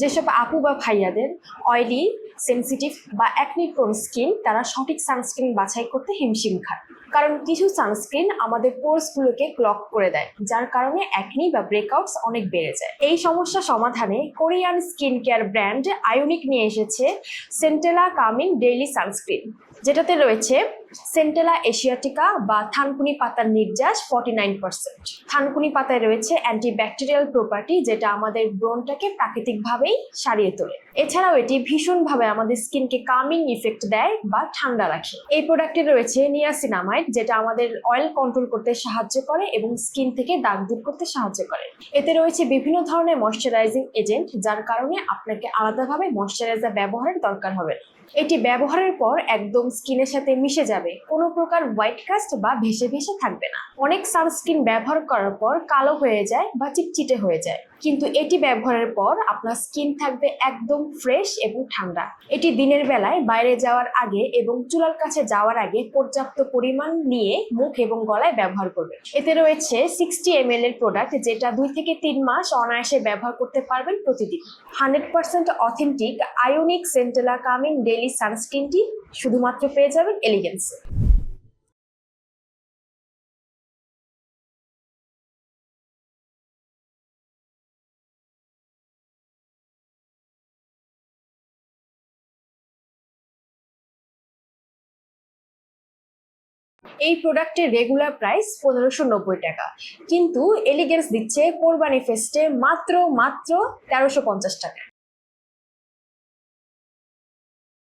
যেসব আপু বা ভাইয়াদের অয়েলি সেন্সিটিভ বা অ্যাকনি স্কিন তারা সঠিক সানস্ক্রিন বাছাই করতে হিমশিম খায়। কারণ কিছু সানস্ক্রিন আমাদের পোর্সগুলোকে ক্লক করে দেয়, যার কারণে অ্যাকনি বা ব্রেকআউটস অনেক বেড়ে যায়। এই সমস্যা সমাধানে Korean skin care brand Ayunique নিয়ে এসেছে সেন্টেলা কামিং ডেইলি সানস্ক্রিন যেটাতে রয়েছে সেন্টেলা এশিয়াটিকা বা থানকুনি পাতার নির্যাস ফর্টি নাইন পার্সেন্ট থানকুনি পাতায় রয়েছে অ্যান্টিব্যাকটেরিয়াল প্রপার্টি যেটা আমাদের ব্রনটাকে প্রাকৃতিকভাবেই সারিয়ে তোলে। এছাড়াও এটি ভীষণভাবে আমাদের স্কিনকে কামিং ইফেক্ট দেয় বা ঠান্ডা রাখে। এই প্রোডাক্টে রয়েছে নিয়াসিনামাইড যেটা আমাদের অয়েল কন্ট্রোল করতে সাহায্য করে এবং স্কিন থেকে দাগ দূর করতে সাহায্য করে। এতে রয়েছে বিভিন্ন ধরনের ময়শ্চারাইজিং এজেন্ট যার কারণে আপনাকে আলাদাভাবে ময়শ্চারাইজার ব্যবহারের দরকার হবে এটি ব্যবহারের পর একদম স্কিনের সাথে মিশে যাবে। কোনো প্রকার হোয়াইট কাস্ট বা ভেসে ভেসে থাকবে না। অনেক সানস্ক্রিন ব্যবহার করার পর কালো হয়ে যায় বা চিটচিটে হয়ে যায়। কিন্তু এটি ব্যবহারের পর আপনার স্কিন থাকবে একদম ফ্রেশ এবং ঠান্ডা। এটি দিনের বেলায় বাইরে যাওয়ার আগে এবং চুলার কাছে যাওয়ার আগে পর্যাপ্ত পরিমাণ নিয়ে মুখ এবং গলায় ব্যবহার করবে এতে রয়েছে সিক্সটি এম এর প্রোডাক্ট যেটা দুই থেকে তিন মাস অনায়াসে ব্যবহার করতে পারবেন প্রতিদিন। Hundred percent authentic Ayunique centella calming daily সানস্ক্রিনটি শুধুমাত্র পেয়ে যাবেন এলিগেন্সে। এই প্রোডাক্টের রেগুলার প্রাইস পনেরোশো নব্বই টাকা। কিন্তু এলিগেন্স দিচ্ছে কোরবানি ফেস্টে মাত্র মাত্র তেরোশো পঞ্চাশ টাকা